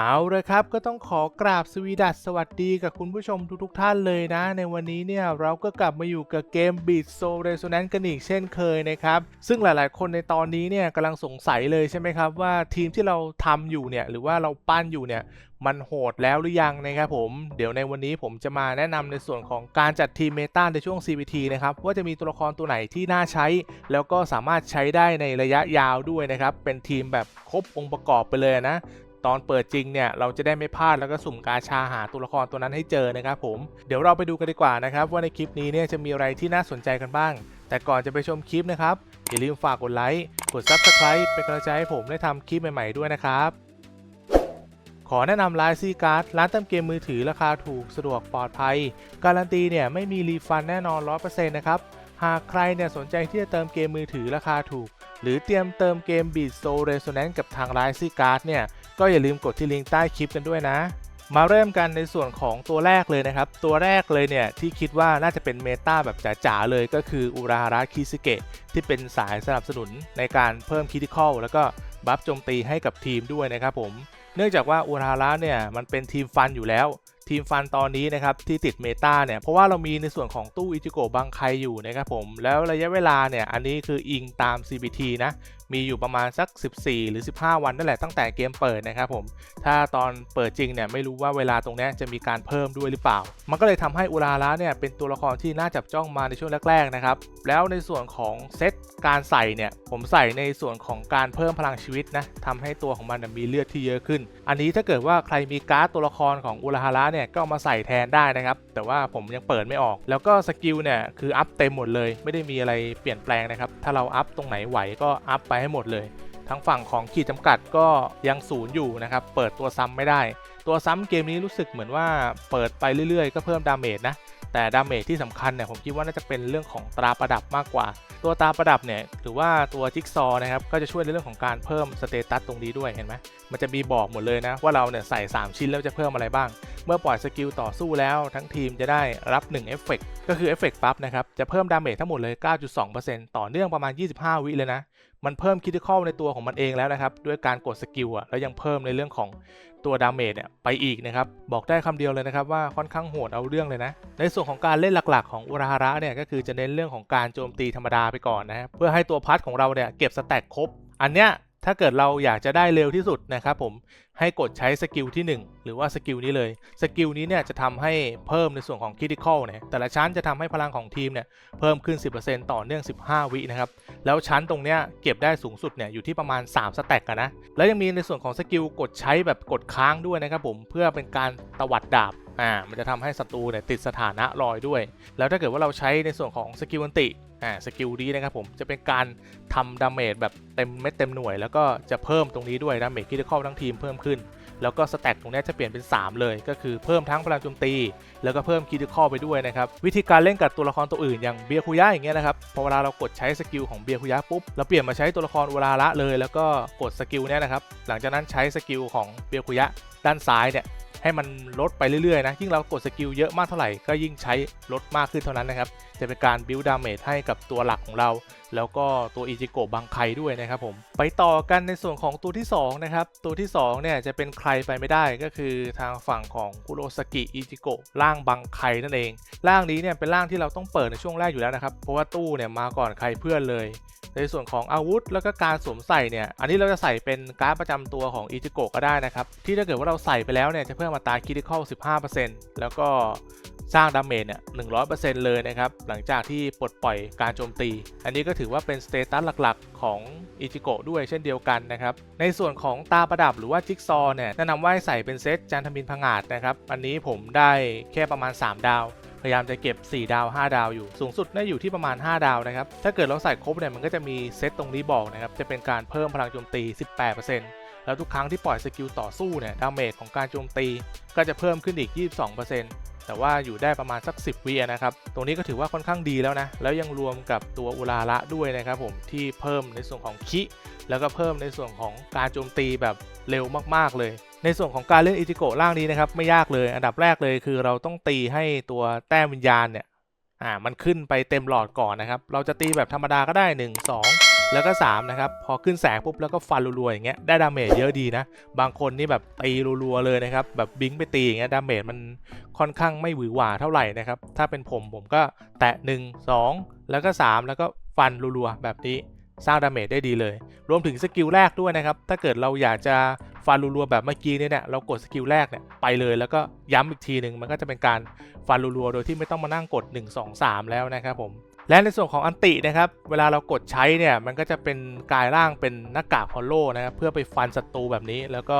เอาเลยครับก็ต้องขอกราบสวีดัสสวัสดีกับคุณผู้ชมทุกๆท่านเลยนะ ในวันนี้เนี่ยเราก็กลับมาอยู่กับเกม Beat Soul Resonance กันอีกเช่นเคยนะครับซึ่งหลายๆ คนในตอนนี้เนี่ยกำลังสงสัยเลยใช่ไหมครับว่าทีมที่เราทำอยู่เนี่ยหรือว่าเราปั้นอยู่เนี่ยมันโหดแล้วหรือยังนะครับผม เดี๋ยวในวันนี้ผมจะมาแนะนำในส่วนของการจัดทีมเมตาในช่วง CBT นะครับว่าจะมีตัวละครตัวไหนที่น่าใช้ แล้วก็สามารถใช้ได้ในระยะยาวด้วยนะครับเป็นทีมแบบครบองค์ประกอบไปเลยนะ ตอนเปิดจริงเนี่ยเราจะได้ไม่พลาดแล้วก็สุ่มกาชาหาตัวละครตัวนั้นให้เจอนะครับผมเดี๋ยวเราไปดูกันดีกว่านะครับว่าในคลิปนี้เนี่ยจะมีอะไรที่น่าสนใจกันบ้าง แต่ก่อนจะไปชมคลิปนะครับอย่าลืมฝากกดไลค์กด Subscribe เป็นกำลังใจให้ผมได้ทำคลิปใหม่ ๆด้วยนะครับขอแนะนำไลน์ซีการ์ดร้านเติมเกมมือถือราคาถูกสะดวกปลอดภัย การันตีเนี่ยไม่มีรีฟันแน่นอน 100%นะครับ หากใครเนี่ยสนใจที่จะเติมเกมมือถือราคาถูก หรือเตรียมเติมเกม Beat Soul Resonance กับทางไลน์ซีการ์ดเนี่ย ก็อย่าลืมกดที่ลิงก์ใต้คลิปกันด้วยนะ มาเริ่มกันในส่วนของตัวแรกเลยนะครับ ตัวแรกเลยเนี่ยที่คิดว่าน่าจะเป็นเมตาแบบจ๋าๆเลยก็คืออุราฮาระคิสเกะที่เป็นสายสนับสนุนในการเพิ่มคิติคอลแล้วก็บัฟโจมตีให้กับทีมด้วยนะครับผม เนื่องจากว่าอุราฮาระเนี่ยมันเป็นทีมฟันอยู่แล้วทีมฟันตอนนี้นะครับที่ติดเมตาเนี่ยเพราะว่าเรามีในส่วนของตู้อิจิโกะบังไคอยู่นะครับผมแล้วระยะเวลาเนี่ยอันนี้คืออิงตาม CBT นะ มีอยู่ประมาณสัก 14 หรือ 15 วันนั่นแหละตั้งแต่เกมเปิดนะครับผมถ้าตอนเปิดจริงเนี่ยไม่รู้ว่าเวลาตรงนี้จะมีการเพิ่มด้วยหรือเปล่า มันก็เลยทำให้อุราระเนี่ยเป็นตัวละครที่น่าจับจ้องมาในช่วงแรกๆนะครับแล้วในส่วนของเซตการใส่เนี่ยผมใส่ในส่วนของการเพิ่มพลังชีวิตนะทำให้ตัวของมันมีเลือดที่เยอะขึ้น อันนี้ถ้าเกิดว่าใครมีการ์ดตัวละครของอุราระเนี่ยก็ามาใส่แทนได้นะครับ แต่ว่าผมยังเปิดไม่ออก แล้วก็สกิลเนี่ยคืออัพเต็มหมดเลย ไม่ได้มีอะไรเปลี่ยนแปลงนะครับ ถ้าเราอัพตรงไหนไหวก็อัพไปให้หมดเลย ทั้งฝั่งของขีดจำกัดก็ยังศูนย์อยู่นะครับ เปิดตัวซ้ำไม่ได้ ตัวซ้ำเกมนี้รู้สึกเหมือนว่าเปิดไปเรื่อยๆ ก็เพิ่มดาเมจนะ แต่ดาเมจที่สำคัญเนี่ยผมคิดว่าน่าจะเป็นเรื่องของตราประดับมากกว่า ตัวตราประดับเนี่ยหรือว่าตัวจิ๊กซอว์นะครับก็จะช่วยในเรื่องของการเพิ่มสเตตัสตรงนี้ด้วยเห็นไหมมันจะมีบอกหมดเลยนะว่าเราเนี่ยใส่ 3 ชิ้นแล้วจะเพิ่มอะไรบ้างเมื่อปล่อยสกิลต่อสู้แล้วทั้งทีมจะได้รับ1เอฟเฟกก็คือเอฟเฟกปั๊บนะครับ จะเพิ่มดาเมจทั้งหมดเลย 9.2%ต่อเนื่องประมาณ 25 วิเลยนะ มันเพิ่มคิติคอลในตัวของมันเองแล้วนะครับ ด้วยการกดสกิลอะแล้วยังเพิ่มในเรื่องของตัวดาเมจเนี่ยไปอีกนะครับ บอกได้คำเดียวเลยนะครับว่าค่อนข้างโหดเอาเรื่องเลยนะ ในส่วนของการเล่นหลักๆ ของอุราฮาระเนี่ยก็คือจะเน้นเรื่องของการโจมตีธรรมดาไปก่อนนะเพื่อให้ตัวพัทของเราเนี่ยเก็บสแต็กครบ อันเนี้ย ถ้าเกิดเราอยากจะได้เร็วที่สุดนะครับผมให้กดใช้สกิลที่ 1 หรือว่าสกิลนี้เลย สกิลนี้เนี่ยจะทำให้เพิ่มในส่วนของคริติคอลเนี่ยแต่ละชั้นจะทำให้พลังของทีมเนี่ยเพิ่มขึ้น 10%ต่อเนื่อง 15 วินะครับ แล้วชั้นตรงเนี้ยเก็บได้สูงสุดเนี่ยอยู่ที่ประมาณ 3 สแต็กกันะ แล้วยังมีในส่วนของสกิลกดใช้แบบกดค้างด้วยนะครับผมเพื่อเป็นการตวัดดาบอ่ามันจะทำให้ศัตรูเนี่ยติดสถานะลอยด้วย แล้วถ้าเกิดว่าเราใช้ในส่วนของสกิลอันติ อ่าสกิลนี้นะครับผมจะเป็นการทำดาเมจแบบเต็มเม็ดเต็มหน่วย แล้วก็จะเพิ่มตรงนี้ด้วยดาเมจคิดคอลทั้งทีมเพิ่มขึ้น แล้วก็สแต็กตรงนี้จะเปลี่ยนเป็น 3 เลย ก็คือเพิ่มทั้งพลังโจมตี แล้วก็เพิ่มคิดคอไปด้วยนะครับวิธีการเล่นกับตัวละครตัวอื่นอย่างเบียคุยะอย่างเงี้ยนะครับพอเวลาเรากดใช้สกิลของเบียคุยะปุ๊บเราเปลี่ยนมาใช้ตัวละครอุราระเลย แล้วก็กดสกิลเนี้ยนะครับหลังจากนั้นใช้สกิลของเบียคุยะด้านซ้ายเนี่ย ให้มันลดไปเรื่อยๆนะยิ่งเรากดสกิลเยอะมากเท่าไหร่ก็ยิ่งใช้ลดมากขึ้นเท่านั้นนะครับ จะเป็นการบิวดาเมจให้กับตัวหลักของเรา แล้วก็ตัวอิจิโกะบังไคด้วยนะครับผมไปต่อกันในส่วนของตัวที่2นะครับตัวที่2เนี่ยจะเป็นใครไปไม่ได้ก็คือทางฝั่งของคุโรสกิอิจิโกะร่างบังไคนั่นเองร่างนี้เนี่ยเป็นร่างที่เราต้องเปิดในช่วงแรกอยู่แล้วนะครับเพราะว่าตู้เนี่ยมาก่อนใครเพื่อนเลย ในส่วนของอาวุธแล้วก็การสวมใส่เนี่ยอันนี้เราจะใส่เป็นการ์ดประจำตัวของอิจิโกะก็ได้นะครับ ที่ถ้าเกิดว่าเราใส่ไปแล้วเนี่ยจะเพิ่มอัตาคิติคอล15%แล้วก็สร้างดาเมจเนี่ย100%เลยนะครับ หลังจากที่ปลดปล่อยการโจมตี อันนี้ก็ถือว่าเป็นสเตตัสหลักๆ ของอิจิโกะด้วยเช่นเดียวกันนะครับ ในส่วนของตาประดับหรือว่าจิ๊กซอว์เนี่ยแนะนำว่าให้ใส่เป็นเซตจันทมินพังอาจนะครับ อันนี้ผมได้แค่ประมาณ 3 ดาว พยายามจะเก็บ 4 ดาว 5 ดาวอยู่ สูงสุดได้อยู่ที่ประมาณ 5 ดาวนะครับ ถ้าเกิดเราใส่ครบเนี่ยมันก็จะมีเซตตรงนี้บอกนะครับ จะเป็นการเพิ่มพลังโจมตี 18%แล้วทุกครั้งที่ปล่อยสกิลต่อสู้เนี่ย ดาเมจของการโจมตีก็จะเพิ่มขึ้นอีก 22%แต่ว่าอยู่ได้ประมาณสัก 10วินะครับ ตรงนี้ก็ถือว่าค่อนข้างดีแล้วนะ แล้วยังรวมกับตัวอุราระด้วยนะครับผม ที่เพิ่มในส่วนของคิ แล้วก็เพิ่มในส่วนของการโจมตีแบบเร็วมากๆเลย ในส่วนของการเล่นอิจิโกะร่างนี้นะครับไม่ยากเลย อันดับแรกเลยคือเราต้องตีให้ตัวแต้มวิญญาณเนี่ยอ่ามันขึ้นไปเต็มหลอดก่อนนะครับ เราจะตีแบบธรรมดาก็ได้ 1 2 แล้วก็ 3 นะครับ พอขึ้นแสงปุ๊บแล้วก็ฟันรัวๆอย่างเงี้ยได้ดาเมจเยอะดีนะ บางคนนี่แบบตีรัวๆเลยนะครับ แบบบิงไปตีอย่างเงี้ยดาเมจมันค่อนข้างไม่หวือหวาเท่าไหร่นะครับ ถ้าเป็นผมผมก็แตะ 1 2 แล้วก็ 3 แล้วก็ฟันรัวๆแบบนี้ สร้างดาเมจได้ดีเลย รวมถึงสกิลแรกด้วยนะครับ ถ้าเกิดเราอยากจะฟันรัวๆแบบเมื่อกี้เนี่ย เรากดสกิลแรกเนี่ยไปเลยแล้วก็ย้ำอีกทีหนึ่งมันก็จะเป็นการฟันรัวๆโดยที่ไม่ต้องมานั่งกด 1 2 3 แล้วนะครับผม และในส่วนของอันตินะครับ เวลาเรากดใช้เนี่ยมันก็จะเป็นกายร่างเป็นหน้ากากฮอลโลนะครับเพื่อไปฟันศัตรูแบบนี้แล้วก็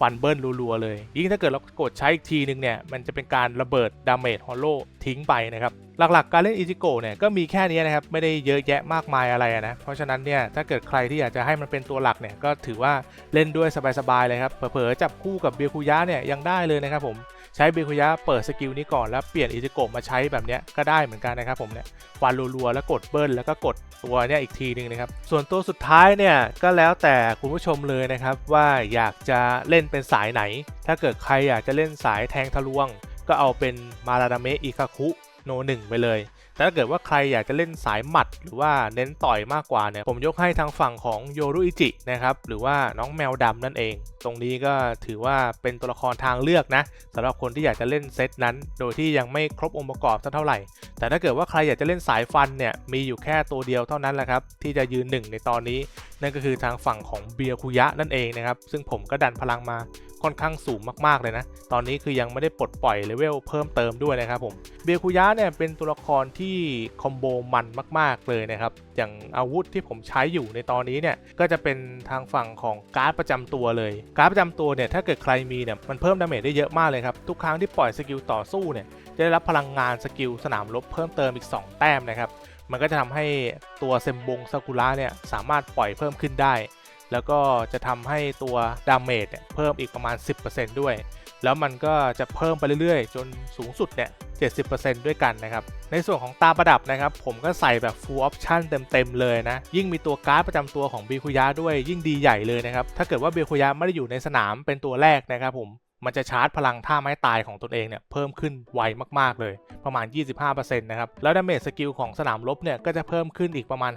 ฟันเบิ้ลรัวๆเลย ยิ่งถ้าเกิดเรากดใช้อีกทีนึงเนี่ยมันจะเป็นการระเบิดดาเมจฮอลโลทิ้งไปนะครับ หลักๆ การเล่นอิจิโกเนี่ยก็มีแค่นี้นะครับ ไม่ได้เยอะแยะมากมายอะไรนะ เพราะฉะนั้นเนี่ยถ้าเกิดใครที่อยากจะให้มันเป็นตัวหลักเนี่ยก็ถือว่าเล่นด้วยสบายๆเลยครับเผลอๆจับคู่กับเบียคุยะเนี่ยยังได้เลยนะครับผม ใช้เบคุยะเปิดสกิลนี้ก่อนแล้วเปลี่ยนอิจิโกะมาใช้แบบเนี้ยก็ได้เหมือนกันนะครับผมเนี่ยฟันรัวๆแล้วกดเบิ้ลแล้วก็กดตัวเนี่ยอีกทีนึงนะครับส่วนตัวสุดท้ายเนี่ยก็แล้วแต่คุณผู้ชมเลยนะครับว่าอยากจะเล่นเป็นสายไหน ถ้าเกิดใครอยากจะเล่นสายแทงทะลวง ก็เอาเป็นมาราดาเมะอิคาคุโนหนึ่งไปเลย แต่ถ้าเกิดว่าใครอยากจะเล่นสายหมัด หรือว่าเน้นต่อยมากกว่าเนี่ยผมยกให้ทางฝั่งของโยรุอิจินะครับหรือว่าน้องแมวดำนั่นเอง ตรงนี้ก็ถือว่าเป็นตัวละครทางเลือกนะสำหรับคนที่อยากจะเล่นเซตนั้น โดยที่ยังไม่ครบองค์ประกอบสักเท่าไหร่ แต่ถ้าเกิดว่าใครอยากจะเล่นสายฟันเนี่ยมีอยู่แค่ตัวเดียวเท่านั้นแหละครับที่จะยืนหนึ่งในตอนนี้ นั่นก็คือทางฝั่งของเบียคุยะนั่นเองนะครับซึ่งผมก็ดันพลังมา ค่อนข้างสูงมากๆเลยนะ ตอนนี้คือยังไม่ได้ปลดปล่อยเลเวลเพิ่มเติมด้วยนะครับผม เบียคุยะเนี่ยเป็นตัวละครที่คอมโบมันมาก ๆเลยนะครับ อย่างอาวุธที่ผมใช้อยู่ในตอนนี้เนี่ยก็จะเป็นทางฝั่งของการ์ดประจำตัวเลย การ์ดประจำตัวเนี่ยถ้าเกิดใครมีเนี่ยมันเพิ่มดาเมจได้เยอะมากเลยครับ ทุกครั้งที่ปล่อยสกิลต่อสู้เนี่ยจะได้รับพลังงานสกิลสนามรบเพิ่มเติมอีก 2 แต้มนะครับมันก็จะทำให้ตัวเซมบงซากุระเนี่ยสามารถปล่อยเพิ่มขึ้นได้ แล้วก็จะทำให้ตัวดาเมจเนี่ยเพิ่มอีกประมาณ 10%ด้วย แล้วมันก็จะเพิ่มไปเรื่อยๆ จนสูงสุดเนี่ย70%ด้วยกันนะครับ ในส่วนของตาประดับนะครับ ผมก็ใส่แบบ full option เต็ม ๆ เลยนะ ยิ่งมีตัวการ์ดประจำตัวของเบคุยะด้วยยิ่งดีใหญ่เลยนะครับ ถ้าเกิดว่าเบคุยะไม่ได้อยู่ในสนามเป็นตัวแรกนะครับผมมันจะชาร์จพลังท่าไม้ตายของตนเองเนี่ยเพิ่มขึ้นไวมากๆเลย ประมาณ 25%นะครับ แล้วดาเมจสกิลของสนามรบเนี่ยก็จะเพิ่มขึ้นอีกประมาณ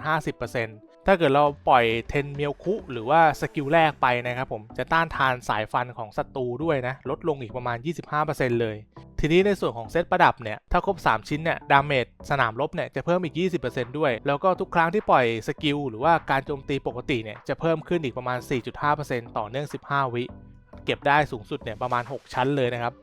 50% ถ้าเกิดเราปล่อยเทนเมียวคุหรือว่าสกิลแรกไปนะครับผมจะต้านทานสายฟันของศัตรูด้วยนะ ลดลงอีกประมาณ 25%เลย ทีนี้ในส่วนของเซตประดับเนี่ย ถ้าครบ 3 ชิ้นเนี่ยดาเมจสนามรบเนี่ยจะเพิ่มอีก 20%ด้วย แล้วก็ทุกครั้งที่ปล่อยสกิลหรือว่าการโจมตีปกติเนี่ยจะเพิ่มขึ้นอีกประมาณ 4.5%ต่อเนื่อง 15 วิ เก็บได้สูงสุดเนี่ยประมาณ 6 ชั้นเลยนะครับ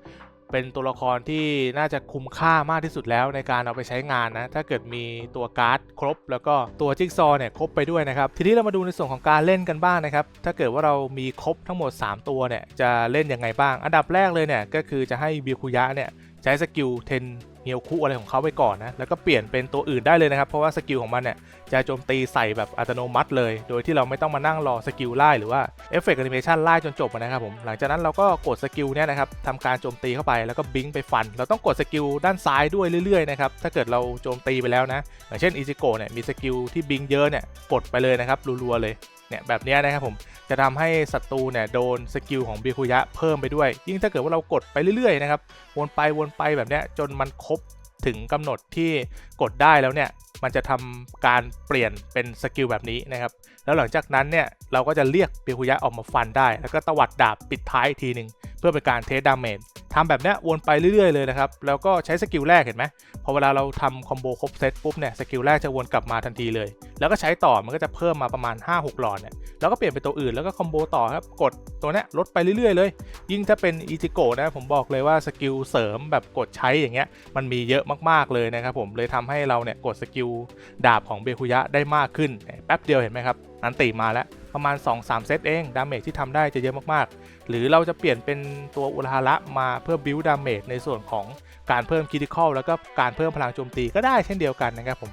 เป็นตัวละครที่น่าจะคุ้มค่ามากที่สุดแล้วในการเอาไปใช้งานนะ ถ้าเกิดมีตัวการ์ดครบ แล้วก็ตัวจิ๊กซอว์เนี่ยครบไปด้วยนะครับ ทีนี้เรามาดูในส่วนของการเล่นกันบ้างนะครับ ถ้าเกิดว่าเรามีครบทั้งหมด 3 ตัวเนี่ยจะเล่นยังไงบ้าง อันดับแรกเลยเนี่ยก็คือจะให้บิคุยะเนี่ยใช้สกิลเทน เฮียวคุอะไรของเขาไปก่อนนะ แล้วก็เปลี่ยนเป็นตัวอื่นได้เลยนะครับ เพราะว่าสกิลของมันเนี่ยจะโจมตีใส่แบบอัตโนมัติเลย โดยที่เราไม่ต้องมานั่งรอสกิลไล่หรือว่าเอฟเฟกต์แอนิเมชันไล่จนจบนะครับผม หลังจากนั้นเราก็กดสกิลเนี่ยนะครับทำการโจมตีเข้าไปแล้วก็บิงไปฟัน เราต้องกดสกิลด้านซ้ายด้วยเรื่อยๆนะครับ ถ้าเกิดเราโจมตีไปแล้วนะ อย่างเช่นอิจิโกะเนี่ยมีสกิลที่บิงเยอะเนี่ยกดไปเลยนะครับรัวๆเลย เนี่ยแบบนี้นะครับผมจะทำให้ศัตรูเนี่ยโดนสกิลของบิคุยะเพิ่มไปด้วย ยิ่งถ้าเกิดว่าเรากดไปเรื่อยๆนะครับวนไปวนไปแบบนี้จนมันครบถึงกำหนดที่กดได้แล้วเนี่ยมันจะทำการเปลี่ยนเป็นสกิลแบบนี้นะครับแล้วหลังจากนั้นเนี่ยเราก็จะเรียกบิคุยะออกมาฟันได้ แล้วก็ตวัดดาบปิดท้ายทีหนึ่งเพื่อเป็นการเทสดาเมจทำแบบนี้วนไปเรื่อยๆเลยนะครับ แล้วก็ใช้สกิลแรกเห็นไหมพอเวลาเราทำคอมโบครบเซตปุ๊บเนี่ยสกิลแรกจะวนกลับมาทันทีเลยแล้วก็ใช้ต่อมันก็จะเพิ่มมาประมาณ 5-6 หลอดเนี่ยแล้วก็เปลี่ยนเป็นตัวอื่นแล้วก็คอมโบต่อครับกดตัวเนี้ยลดไปเรื่อยๆเลย ยิ่งถ้าเป็นอิจิโกะนะผมบอกเลยว่าสกิลเสริมแบบกดใช้อย่างเงี้ยมันมีเยอะมากๆเลยนะครับผมเลยทำให้เราเนี่ยกดสกิลดาบของเบคุยะได้มากขึ้นแป๊บเดียวเห็นไหมครับนันติมาแล้วประมาณ 2-3 เซตเองดาเมจที่ทำได้จะเยอะมากๆ หรือเราจะเปลี่ยนเป็นตัวอุลาระมาเพื่อบิวดาเมจในส่วนของการเพิ่มคิติคอลแล้วก็การเพิ่มพลังโจมตีก็ได้เช่นเดียวกันนะครับผม